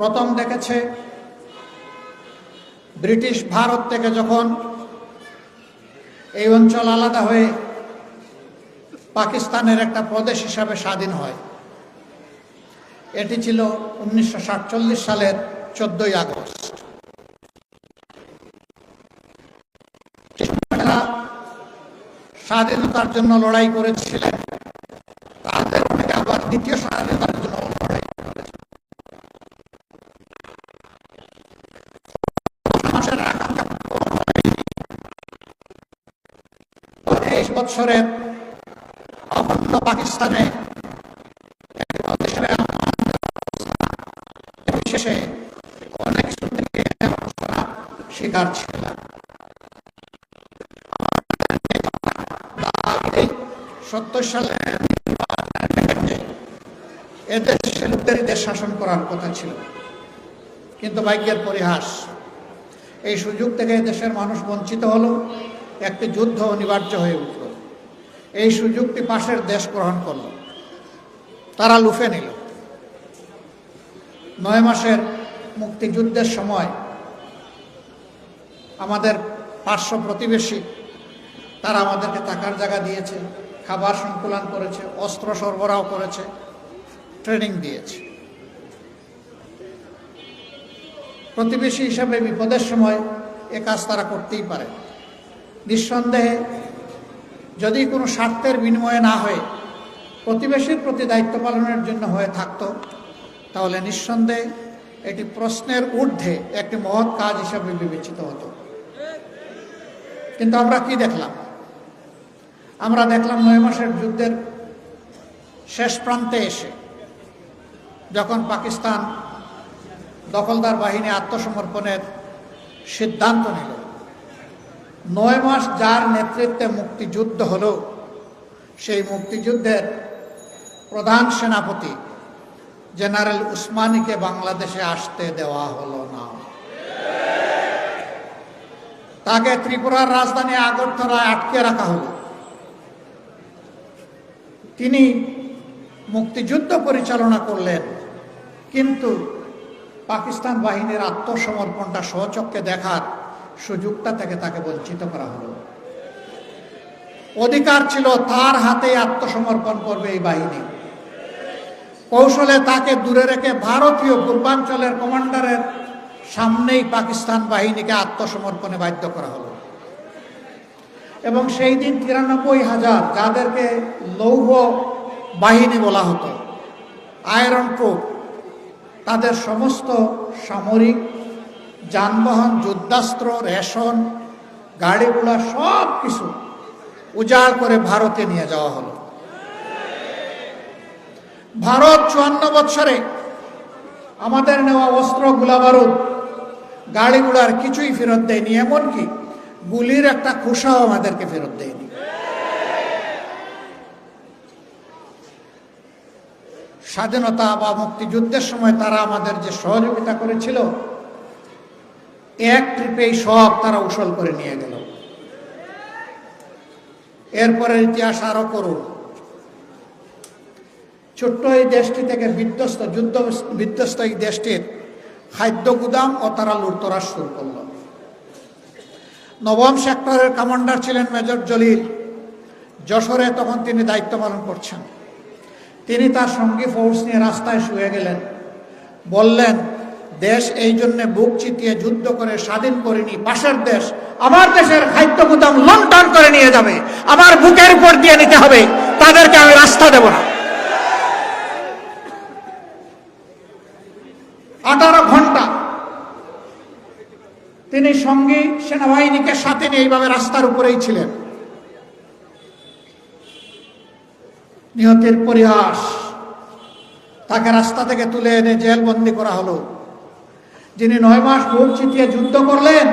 প্রথম দেখেছে ব্রিটিশ ভারত থেকে যখন এই অঞ্চল আলাদা হয়ে পাকিস্তানের একটা প্রদেশ হিসাবে স্বাধীন হয়। এটি ছিল উনিশশো সালের চোদ্দই আগস্ট। স্বাধীনতার জন্য লড়াই করেছিলেন, তাদের অনেকে আবার দ্বিতীয় স্বাধীনতার জন্য লড়াই করেছে মানুষের আকাঙ্ক্ষা পূরণ হয়নি। বৎসরের অখণ্ড পাকিস্তানে বিশেষে অনেক সত্তর সালে এদের শাসন করার কথা ছিল, কিন্তু ভাগ্যের পরিহাস, এই সুযোগ থেকে দেশের মানুষ বঞ্চিত হলো, একটি যুদ্ধ অনিবার্য হয়ে উঠল এই সুযোগটি পাশের দেশ গ্রহণ করল। তারা লুফে নিল। নয় মাসের মুক্তিযুদ্ধের সময় আমাদের পার্শ্ব প্রতিবেশী, তারা আমাদেরকে থাকার জায়গা দিয়েছে, খাবার সংকুলন করেছে, অস্ত্র সরবরাহ করেছে, ট্রেনিং দিয়েছে। প্রতিবেশী হিসাবে বিপদের সময় এ কাজ তারা করতেই পারে। নিঃসন্দেহে যদি কোনো স্বার্থের বিনিময়ে না হয়ে প্রতিবেশীর প্রতি দায়িত্ব পালনের জন্য হয়ে থাকতো, তাহলে নিঃসন্দেহে এটি প্রশ্নের ঊর্ধ্বে একটি মহৎ কাজ হিসাবে বিবেচিত হতো। কিন্তু আমরা কি দেখলাম? আমরা দেখলাম নয় মাসের যুদ্ধের শেষ প্রান্তে এসে যখন পাকিস্তান দখলদার বাহিনী আত্মসমর্পণের সিদ্ধান্ত নিল নয় মাস যার নেতৃত্বে মুক্তিযুদ্ধ হল, সেই মুক্তিযুদ্ধের প্রধান সেনাপতি জেনারেল উসমানীকে বাংলাদেশে আসতে দেওয়া হলো না। তাকে ত্রিপুরার রাজধানী আগরতলায় আটকে রাখা হলো। তিনি মুক্তিযুদ্ধ পরিচালনা করলেন, কিন্তু পাকিস্তান বাহিনীর আত্মসমর্পণটা স্বচক্ষে দেখার সুযোগটা থেকে তাকে বঞ্চিত করা হলো। অধিকার ছিল তার হাতে আত্মসমর্পণ করবে এই বাহিনী। কৌশলে তাকে দূরে রেখে ভারতীয় পূর্বাঞ্চলের কমান্ডারের সামনেই পাকিস্তান বাহিনীকে আত্মসমর্পণে বাধ্য করা হলো। এবং সেই দিন তিরানব্বই হাজার যাদেরকে লৌহ বাহিনী বলা হতো, আয়রন প্রুফ, তাদের সমস্ত সামরিক যানবাহন, যুদ্ধাস্ত্র, রেশন গাড়ি ঘোড়া সব কিছু উজাড় করে ভারতে নিয়ে যাওয়া হলো। ভারত চুয়ান্ন বৎসরে আমাদের নেওয়া অস্ত্র, গোলাবারুদ গাড়ি কিছুই ফেরত দেয়নি, এমনকি গুলির একটা খোসাও আমাদেরকে ফেরত দেয়নি। স্বাধীনতা বা মুক্তিযুদ্ধের সময় তারা আমাদের যে সহযোগিতা করেছিল এক ট্রিপেই সব তারা উসল করে নিয়ে গেল। এরপরে ইতিহাস আরও করুন। ছোট্ট এই দেশটি থেকে বিধ্বস্ত, যুদ্ধ বিধ্বস্ত এই দেশটির খাদ্য গুদাম ও তারা লুটতরাজ শুরু করল। নবম সেক্টরের কমান্ডার ছিলেন মেজর জলিল। যশোরে তখন তিনি দায়িত্ব পালন করছেন। তিনি তার সঙ্গী ফৌজ নিয়ে রাস্তায় শুয়ে গেলেন। বললেন দেশ এই জন্যে বুক চিতিয়ে যুদ্ধ করে স্বাধীন করেনি পাশের দেশ, আমার দেশের খাদ্য গুদাম লন্ডন করে নিয়ে যাবে। আমার বুকের উপর দিয়ে নিতে হবে। তাদেরকে আমি রাস্তা দেব না। আঠারো ঘণ্টা তিনি সঙ্গী সেনাবাহিনীকে সাথে নিয়ে এইভাবে রাস্তার উপরেই ছিলেন। নিহতের পরিহাস, তাকে রাস্তা থেকে তুলে এনে জেলবন্দি করা হলো। যিনি নয় মাস বুক চিতিয়ে যুদ্ধ করলেন,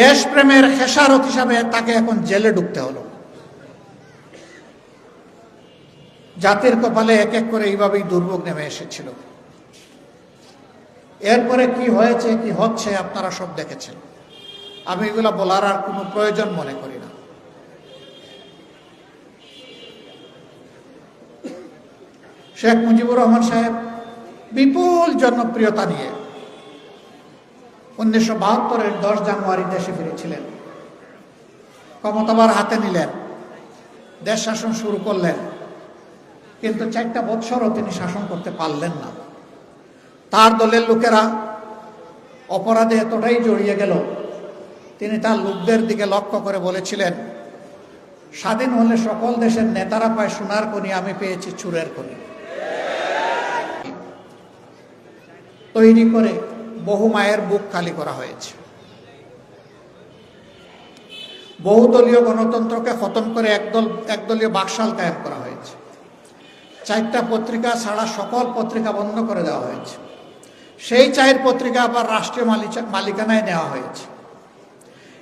দেশপ্রেমের খেসারত হিসাবে তাকে এখন জেলে ঢুকতে হলো। জাতির কপালে এক এক করে এইভাবেই দুর্ভোগ নেমে এসেছিল। এরপরে কি হয়েছে, কি হচ্ছে, আপনারা সব দেখেছেন। আমি এগুলো বলার আর কোনো প্রয়োজন মনে করি না। শেখ মুজিবুর রহমান সাহেব বিপুল জনপ্রিয়তা নিয়ে উনিশশো বাহাত্তরের দশ জানুয়ারি দেশে ফিরেছিলেন। ক্ষমতাবার হাতে নিলেন। দেশ শাসন শুরু করলেন। কিন্তু চারটা বৎসরও তিনি শাসন করতে পারলেন না। তার দলের লোকেরা অপরাধে এতটাই জড়িয়ে গেল, তিনি তার লোকদের দিকে লক্ষ্য করে বলেছিলেন, স্বাধীন হলে সকল দেশের নেতারা পায় সোনার কনি আমি পেয়েছি চুরের কনি তৈরি করে বহু মায়ের বুক খালি করা হয়েছে। বহুদলীয় গণতন্ত্রকে খতম করে একদল একদলীয় বাকশাল কায়েম করা হয়েছে। চারটা পত্রিকা ছাড়া সকল পত্রিকা বন্ধ করে দেওয়া হয়েছে। সেই চায়ের পত্রিকা আবার রাষ্ট্রীয় মালিকানায় নেওয়া হয়েছে।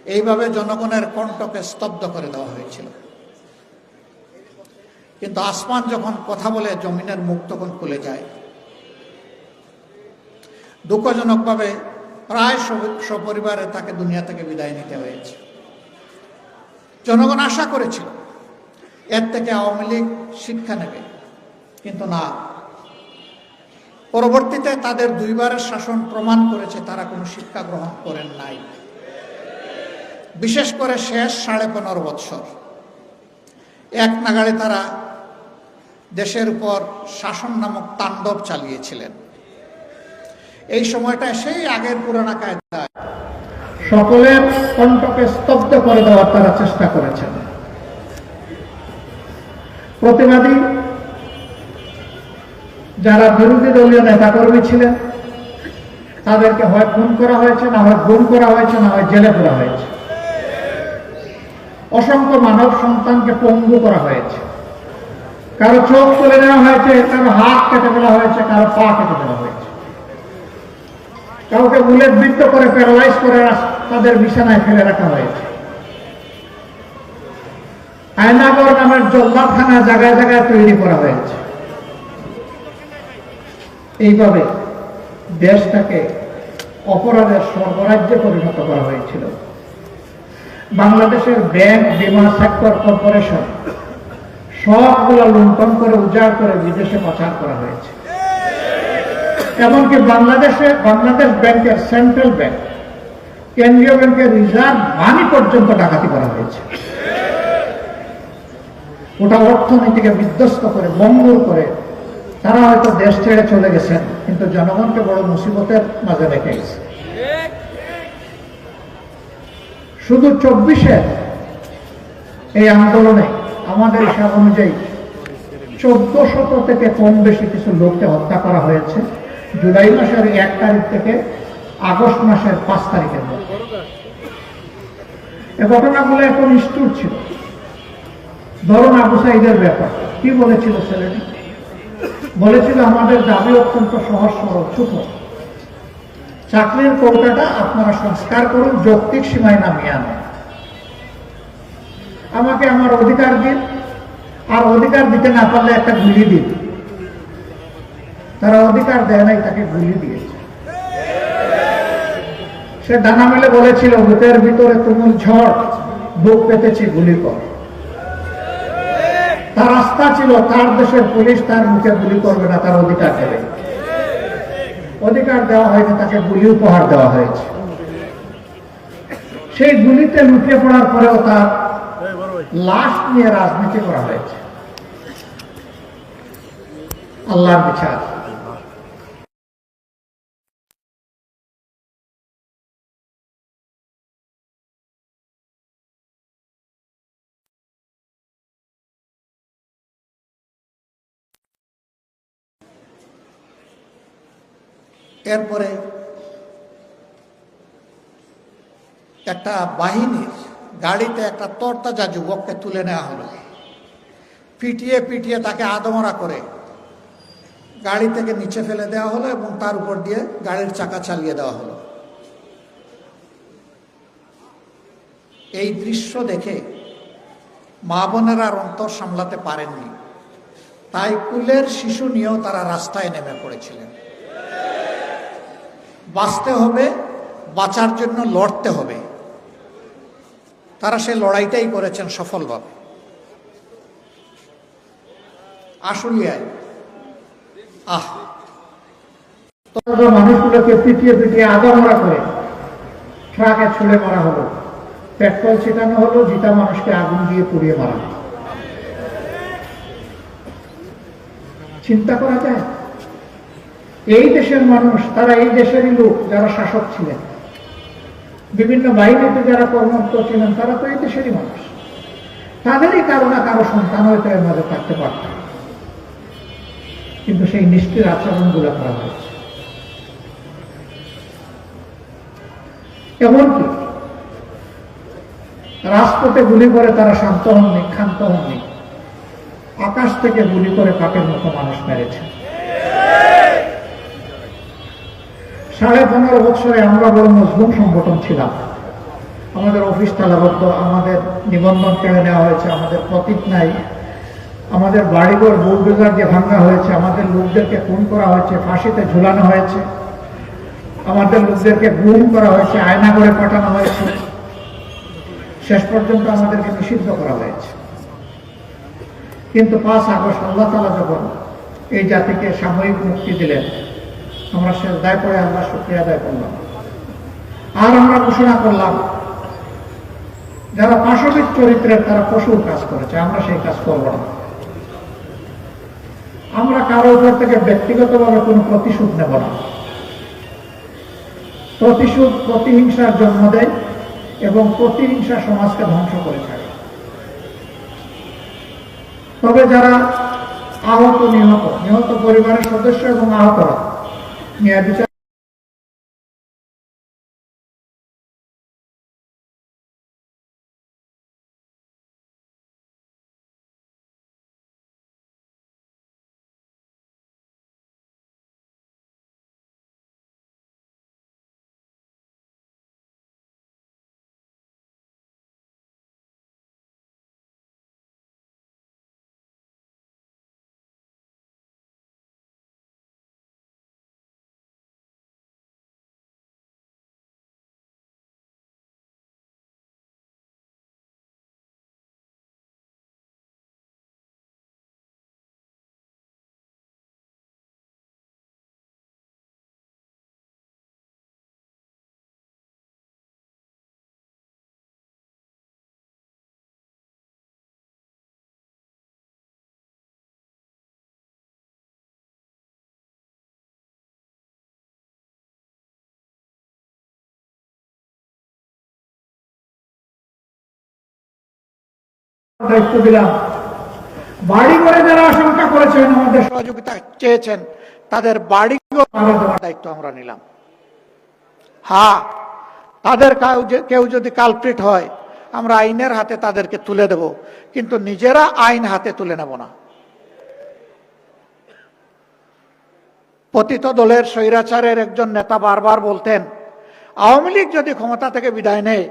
এইভাবে জনগণের কণ্ঠকে স্তব্ধ করে দেওয়া হয়েছিল। কিন্তু আসমান যখন কথা বলে, জমিনের মুখ তখন খুলে যায়। দুঃখজনকভাবে প্রায় সপরিবারে তাকে দুনিয়া থেকে বিদায় নিতে হয়েছে। জনগণ আশা করেছিল, এর থেকে আওয়ামী লীগ শিক্ষা নেবে, কিন্তু না। পরবর্তীতে তাদের দুইবারের শাসন প্রমাণ করেছে, তারা কোনো শিক্ষা গ্রহণ করেন নাই। বিশেষ করে শেষ সাড়ে পনেরো বৎসর। এক নাগাড়ে তারা দেশের উপর শাসন নামক তাণ্ডব চালিয়েছিলেন। এই সময়টায় সেই আগের পুরানা কায়দায় সকলের কণ্ঠকে স্তব্ধ করে দেওয়ার তারা চেষ্টা করেছেন। প্রতিবাদী যারা বিরোধী দলীয় নেতাকর্মী ছিলেন, তাদেরকে হয় খুন করা হয়েছে, না হয় গুম করা হয়েছে, না হয় জেলে পড়া হয়েছে। অসংখ্য মানব সন্তানকে পঙ্গু করা হয়েছে। কারও চোখ তুলে নেওয়া হয়েছে, কারও হাত কেটে ফেলা হয়েছে, কারও পা কেটে ফেলা হয়েছে। কাউকে বুলেট বৃত্ত করে প্যারালাইজ করে তাদের বিছানায় ফেলে রাখা হয়েছে। নামের জায়গায় জায়গায় তৈরি করা হয়েছে। এইভাবে দেশটাকে অপরাধের সর্বরাজ্যে পরিণত করা হয়েছিল। বাংলাদেশের ব্যাংক, বিমা সেক্টর, কর্পোরেশন, সবগুলো লুণ্ঠন করে উজাড় করে বিদেশে পাচার করা হয়েছে। এমনকি বাংলাদেশে, বাংলাদেশ ব্যাংকের সেন্ট্রাল ব্যাংক কেন্দ্রীয় ব্যাংকের রিজার্ভ মানি পর্যন্ত ডাকাতি করা হয়েছে। ওটা অর্থনীতিকে বিধ্বস্ত করে বঙ্গর করে, তারা হয়তো দেশ ছেড়ে চলে গেছেন, কিন্তু জনগণকে বড় মুসিবতের মাঝে রেখে গেছে। শুধু চব্বিশে এই আন্দোলনে, আমাদের হিসাব অনুযায়ী চোদ্দ শত থেকে কম বেশি কিছু লোককে হত্যা করা হয়েছে। জুলাই মাসের এক তারিখ থেকে আগস্ট মাসের পাঁচ তারিখের মধ্যে। এ ঘটনাগুলো এখন নিষ্ঠুর ছিল। ধরুন আবু সাইদের ব্যাপার। কি বলেছিল ছেলেটি? বলেছিল, আমাদের দাবি অত্যন্ত সহজ, সরল ছোট চাকরির কৌটাটা আপনারা সংস্কার করুন, যৌক্তিক সীমায় নামিয়ে আনেন। আমাকে আমার অধিকার দিন, আর অধিকার দিতে না পারলে একটা গুলি দিন। তারা অধিকার দেয় নাই, তাকে গুলি দিয়েছে। সে ডানা মেলে বলেছিল বুকের ভিতরে তুমুল ঝড়, বুক পেতেছি গুলি কর। তার রাস্তা ছিল, তার দেশের পুলিশ তার মুখে গুলি করবে না, তার অধিকার দেবে। অধিকার দেওয়া হয়নি, তাকে গুলি উপহার দেওয়া হয়েছে। সেই গুলিতে লুটিয়ে পড়ার পরেও তার লাশ নিয়ে রাজনীতি করা হয়েছে। আল্লাহর বিচার। এরপরে একটা বাহিনীর গাড়িতে একটা তরতাজা যুবককে তুলে নেওয়া হলো। পিটিয়ে পিটিয়ে তাকে আদমরা করে গাড়ি থেকে নিচে ফেলে দেওয়া হলো এবং তার উপর দিয়ে গাড়ির চাকা চালিয়ে দেওয়া হলো। এই দৃশ্য দেখে মা বোনেরা অন্তর সামলাতে পারেননি। তাই কুলের শিশু নিয়েও তারা রাস্তায় নেমে পড়েছিলেন। বাঁচতে হবে, বাঁচার জন্য লড়তে হবে। তারা সে লড়াইটাই করেছেন সফলভাবে। আশুলিয়ায়, আহ! মানুষগুলোকে পিটিয়ে পিটিয়ে আগামরা করে ট্রাকে ছুড়ে মারা হলো। পেট্রোল ছিটানো হলো, জিতা মানুষকে আগুন দিয়ে পুড়িয়ে মারা। চিন্তা করা যায়? এই দেশের মানুষ, তারা এই দেশেরই লোক, যারা শাসক ছিলেন। বিভিন্ন বাহিনীতে যারা কর্মরত ছিলেন, তারা তো এই দেশেরই মানুষ। তাদেরই কারও কারও সন্তান হয়তো এর মাঝে থাকতে পারত কিন্তু সেই নিষ্ঠের আচরণগুলো করা হয়েছে এমনকি রাজপথে গুলি করে তারা শান্ত হননি, ক্ষান্ত হননি। আকাশ থেকে গুলি করে পাপের মতো মানুষ মেরেছে। সাড়ে পনেরো বছরে আমরা বড় মজলুম সংগঠন ছিলাম। আমাদের অফিস তালাবদ্ধ, আমাদের নিবন্ধন কেড়ে নেওয়া হয়েছে, আমাদের প্রতীক নাই। আমাদের বাড়িঘর বুলডোজার দিয়ে ভাঙা হয়েছে, আমাদের লোকদেরকে খুন করা হয়েছে, ফাঁসিতে ঝুলানো হয়েছে। আমাদের লোকদেরকে গুম করা হয়েছে, আয়না করে পাঠানো হয়েছে। শেষ পর্যন্ত আমাদেরকে নিষিদ্ধ করা হয়েছে। কিন্তু পাঁচ আগস্ট আল্লাহ তালা যখন এই জাতিকে সাময়িক মুক্তি দিলেন আমরা দায় পড়ে আল্লাহ শুক্রিয়া আদায় করলাম। আর আমরা ঘোষণা করলাম, যারা পাশবিক চরিত্রের তারা পশুর কাজ করেছে, আমরা সেই কাজ করব না। আমরা কারও উপর থেকে ব্যক্তিগতভাবে কোনো প্রতিশোধ নেব না। প্রতিশোধ প্রতিহিংসার জন্ম দেয় এবং প্রতিহিংসা সমাজকে ধ্বংস করে থাকে তবে যারা আহত নিহত নিহত পরিবারের সদস্য এবং আহতরা ন্যায় বিচার দায়িত্ব দিলাম। বাড়ি করে যারা আশঙ্কা করেছেন, আমাদের সহযোগিতা চেয়েছেন, তাদের বাড়ি দায়িত্ব আমরা নিলাম। হ্যাঁ তাদের কেউ যদি কালপ্রিট হয়, আমরা আইনের হাতে তাদেরকে তুলে দেব, কিন্তু নিজেরা আইন হাতে তুলে নেব না। পতিত দলের স্বৈরাচারের একজন নেতা বারবার বলতেন, আওয়ামী লীগ যদি ক্ষমতা থেকে বিদায় নেয়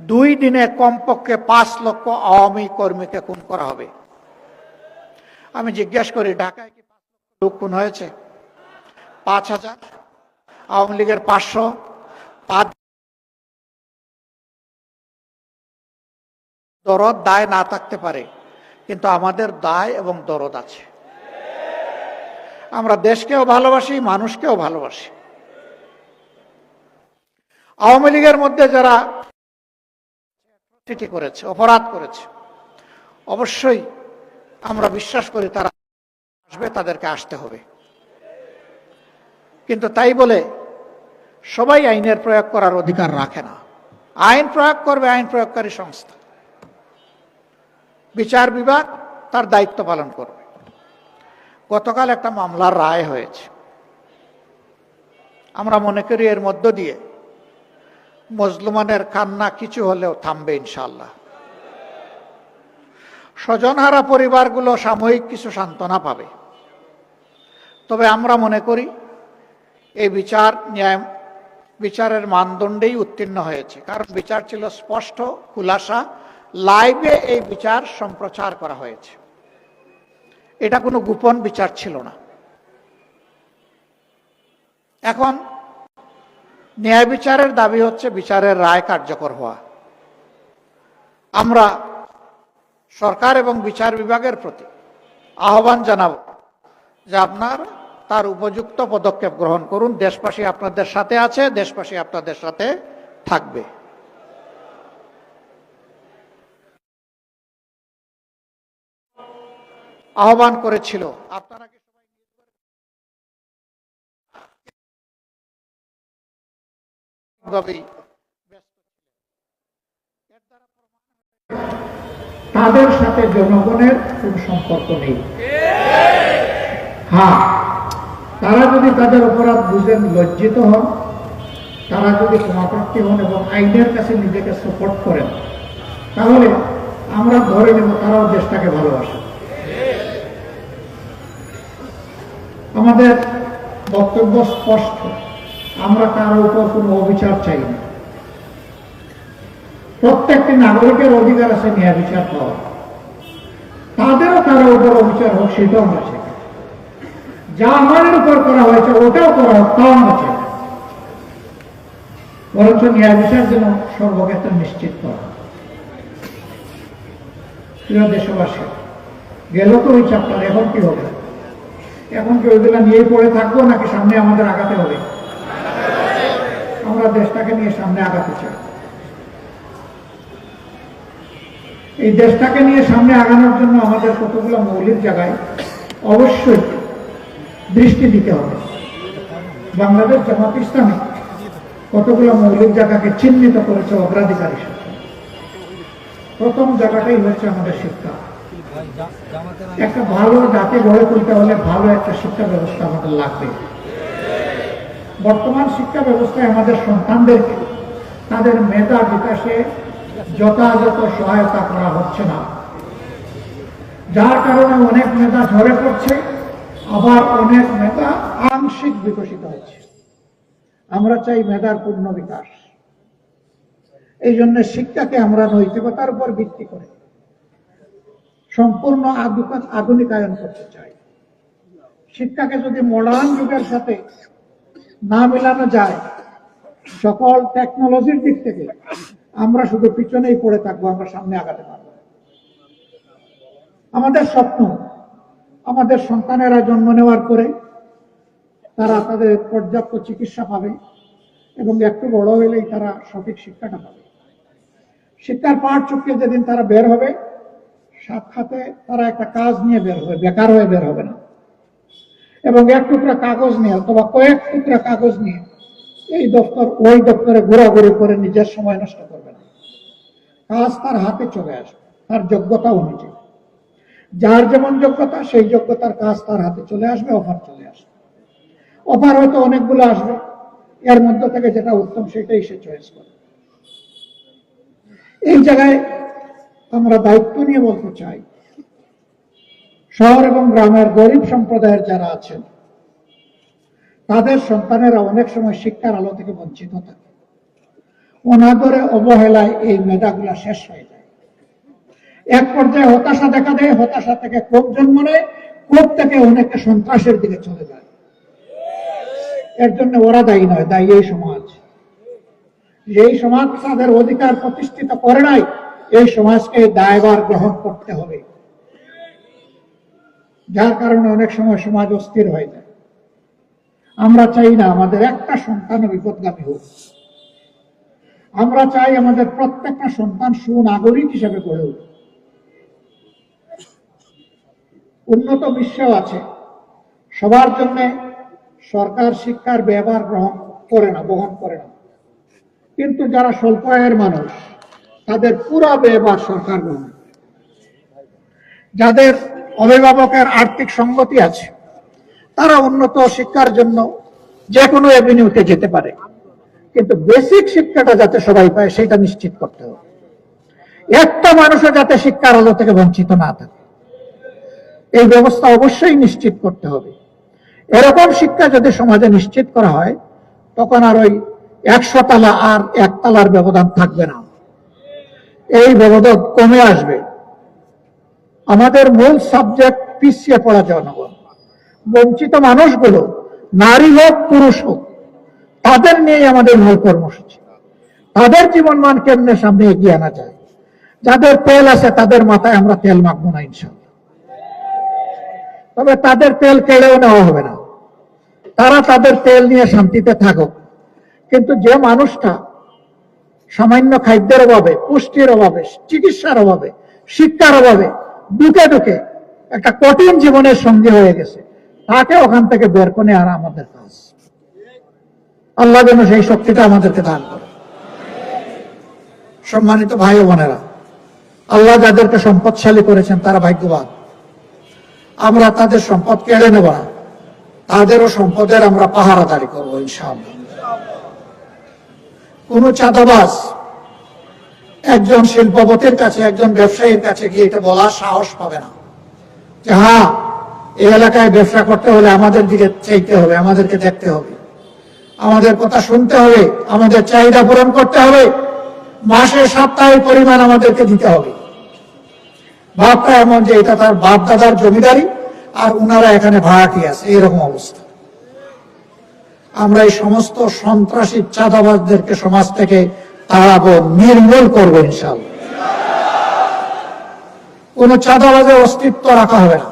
দুই দিনে কমপক্ষে পাঁচ লক্ষ আওয়ামী কর্মীকে খুন করা হবে। আমি জিজ্ঞেস করি, ঢাকায় কি লোক খুন হয়েছে? পাঁচ হাজার। আওয়ামী লীগের পাঁচশো। পাঁচ দরদ দায় না থাকতে পারে, কিন্তু আমাদের দায় এবং দরদ আছে। আমরা দেশকেও ভালোবাসি, মানুষকেও ভালোবাসি। আওয়ামী লীগের মধ্যে যারা চিঠি করেছে, অপরাধ করেছে। অবশ্যই আমরা বিশ্বাস করি তারা আসবে, তাদেরকে আসতে হবে। কিন্তু তাই বলে সবাই আইনের প্রয়োগ করার অধিকার রাখে না। আইন প্রয়োগ করবে আইন প্রয়োগকারী সংস্থা। বিচার বিভাগ তার দায়িত্ব পালন করবে। গতকাল একটা মামলার রায় হয়েছে। আমরা মনে করি এর মধ্য দিয়ে মজলুমানের কান্না কিছু হলেও থামবে ইনশাল্লাহ স্বজনহারা পরিবারগুলো সাময়িক কিছু সান্ত্বনা পাবে। তবে আমরা মনে করি, এই বিচার ন্যায়, বিচারের মানদণ্ডেই উত্তীর্ণ হয়েছে। কারণ বিচার ছিল স্পষ্ট খুলাসা, লাইভে এই বিচার সম্প্রচার করা হয়েছে। এটা কোনো গোপন বিচার ছিল না। এখন ন্যায় বিচারের দাবি হচ্ছে বিচারের রায় কার্যকর হওয়া। আমরা সরকার এবং বিচার বিভাগের প্রতি আহ্বান জানাব যে আপনার তার উপযুক্ত পদক্ষেপ গ্রহণ করুন। দেশবাসী আপনাদের সাথে আছে, দেশবাসী আপনাদের সাথে থাকবে। আহ্বান করেছিল, আপনারা তাদের সাথে জনগণের কোন সম্পর্ক নেই। হ্যাঁ তারা যদি তাদের অপরাধ বুঝেন লজ্জিত হন, তারা যদি ক্ষমাপ্রাপ্তি হন এবং আইনের কাছে নিজেকে সাপোর্ট করেন, তাহলে আমরা ধরে নেব তারাও দেশটাকে ভালোবাসে। আমাদের বক্তব্য স্পষ্ট। আমরা কারও উপর কোনো অবিচার চাই না। প্রত্যেকটি নাগরিকের অধিকার আছে ন্যায় বিচার পাওয়া তাদেরও কারও উপর অবিচার হোক, সেটাও আমরা চাই। যা আমাদের উপর করা হয়েছে, ওটাও করা হোক, তাও আমরা চাই। বরঞ্চ ন্যায় বিচার যেন সর্বক্ষেত্রে নিশ্চিত করা। প্রিয় দেশবাসী, গেল তো ওই চ্যাপ্টার এখন কি হবে? এখন কি ওইগুলা নিয়েই পড়ে থাকব নাকি সামনে আমাদের আগাতে হবে? আমরা দেশটাকে নিয়ে সামনে আগাতে চাই। এই দেশটাকে নিয়ে সামনে আগানোর জন্য আমাদের কতগুলো মৌলিক জায়গায় অবশ্যই দৃষ্টি দিতে হবে। বাংলাদেশ জামাত ইসলামী কতগুলো মৌলিক জায়গাকে চিহ্নিত করেছে অগ্রাধিকার হিসেবে প্রথম জায়গাটাই হয়েছে আমাদের শিক্ষা। একটা ভালো জাতি গড়ে তুলতে হলে ভালো একটা শিক্ষা ব্যবস্থা আমাদের লাগবে। বর্তমান শিক্ষা ব্যবস্থায় আমাদের সন্তানদেরকে, তাদের মেধা বিকাশে যথাযথ সহায়তা করা হচ্ছে না। যার কারণে অনেক মেধা ঝরে পড়ছে, আবার অনেক মেধা আংশিক বিকশিত হচ্ছে। আমরা চাই মেধার পূর্ণ বিকাশ। এই জন্য শিক্ষাকে আমরা নৈতিকতার উপর ভিত্তি করে সম্পূর্ণ আধুনিকায়ন করতে চাই। শিক্ষাকে যদি মডার্ন যুগের সাথে না মেলানো যায়। সকল টেকনোলজির দিক থেকে আমরা শুধু পিছনেই পড়ে থাকব, আমরা সামনে আগাতে পারব আমাদের স্বপ্ন, আমাদের সন্তানেরা জন্ম নেওয়ার পরে তারা তাদের পর্যাপ্ত চিকিৎসা পাবে এবং একটু বড় হলেই তারা সঠিক শিক্ষাটা পাবে। শিক্ষার পাঠ চুকিয়ে যেদিন তারা বের হবে, সাক্ষাতে তারা একটা কাজ নিয়ে বের হবে, বেকার হয়ে বের হবে না। এবং এক টুকরা কাগজ নিয়ে অথবা কয়েক টুকরা কাগজ নিয়ে। এই দপ্তর ওই দপ্তরে ঘোরাঘুরি করে নিজের সময় নষ্ট করবে না। কাজ তার হাতে চলে আসবে, তার যোগ্যতা অনুযায়ী যার যেমন যোগ্যতা, সেই যোগ্যতার কাজ তার হাতে চলে আসবে, অফার চলে আসবে। অফার হয়তো অনেকগুলো আসবে, এর মধ্যে থেকে যেটা উত্তম সেটাই সে চয়েস করে। এই জায়গায় আমরা দায়িত্ব নিয়ে বলতে চাই শহর এবং গ্রামের গরিব সম্প্রদায়ের যারা আছেন, তাদের সন্তানেরা অনেক সময় শিক্ষার আলো থেকে বঞ্চিত থাকে। অনাদরে অবহেলায় এই মেধাগুলা শেষ হয়ে যায়। এক পর্যায়ে হতাশা দেখা দেয়, হতাশা থেকে ক্ষোভ জন্ম নেয় কোপ থেকে অনেকে সন্ত্রাসের দিকে চলে যায়। এর জন্য ওরা দায়ী নয়, দায়ী এই সমাজ। যেই সমাজ তাদের অধিকার প্রতিষ্ঠিত করে নাই, এই সমাজকে দায়ভার গ্রহণ করতে হবে। যার কারণে অনেক সময় সমাজ অস্থির হয়ে যায়। আমরা চাই না আমাদের একটা সন্তান বিপদগামী হোক। আমরা চাই আমাদের প্রত্যেকটা সন্তান সুনাগরিক হিসেবে গড়ে উঠুক। উন্নত বিশ্বেও আছে। সবার জন্য সরকার শিক্ষার ব্যবহার গ্রহণ করে না, বহন করে না। কিন্তু যারা স্বল্প আয়ের মানুষ, তাদের পুরা ব্যবহার সরকার গ্রহণ। যাদের অভিভাবকের আর্থিক সঙ্গতি আছে। তারা উন্নত শিক্ষার জন্য যে কোনো এভিনিউতে যেতে পারে। কিন্তু বেসিক শিক্ষাটা যাতে সবাই পায়, সেটা নিশ্চিত করতে হবে। একটা মানুষও যাতে শিক্ষার আলো থেকে বঞ্চিত না থাকে। এই ব্যবস্থা অবশ্যই নিশ্চিত করতে হবে। এরকম শিক্ষা যদি সমাজে নিশ্চিত করা হয়, তখন আর ওই একশো তালা আর এক তালার ব্যবধান থাকবে না। এই ব্যবধান কমে আসবে। আমাদের মূল সাবজেক্ট পিছিয়ে পড়া জনগণ। বঞ্চিত মানুষগুলো নারী হোক, পুরুষ হোক, তাদের নিয়ে আমাদের মূল কর্মসূচি। তাদের জীবনমান কেমনে সামনে এগিয়ে আনা যায়? যাদের তেল আছে, তাদের মাথায় আমরা তেল মাখবো না ইনশাল্লাহ তবে তাদের তেল কেড়েও নেওয়া হবে না। তারা তাদের তেল নিয়ে শান্তিতে থাকুক। কিন্তু যে মানুষটা সামান্য খাদ্যের অভাবে, পুষ্টির অভাবে, চিকিৎসার অভাবে, শিক্ষার অভাবে ঢুকে ঢুকে একটা কঠিন জীবনের সঙ্গী হয়ে গেছে। তাকে ওখান থেকে বের করে আনা আমাদের কাজ। আল্লাহ যেন সেই শক্তিটা আমাদেরকে দান করে। সম্মানিত ভাই বোনেরা, আল্লাহ যাদেরকে সম্পদশালী করেছেন, তারা ভাগ্যবান। আমরা তাদের সম্পদ কেড়ে নেব না। তাদেরও সম্পদের আমরা পাহারাদারি করব, ইনশাআল্লাহ। কোন চাঁদাবাজ একজন শিল্পপতির কাছে, একজন ব্যবসায়ীর কাছে গিয়ে এটা বলার সাহস পাবে না। যে হ্যাঁ এই এলাকায় ব্যবসা করতে হলে আমাদের দিকে চাইতে হবে, আমাদেরকে দেখতে হবে। আমাদের কথা শুনতে হবে, আমাদের চাহিদা পূরণ করতে হবে। মাসে সাপ্তাহিক পরিমাণ আমাদেরকে দিতে হবে। ভাবটা এমন যে এটা তার বাপ দাদার জমিদারি, আর উনারা এখানে ভাড়াটি আছে, এরকম অবস্থা। আমরা এই সমস্ত সন্ত্রাসী চাঁদাবাজদেরকে সমাজ থেকে তাড়াবো নির্মূল করব ইনশাল্লাহ কোন চাঁদাবাজের অস্তিত্ব রাখা হবে না।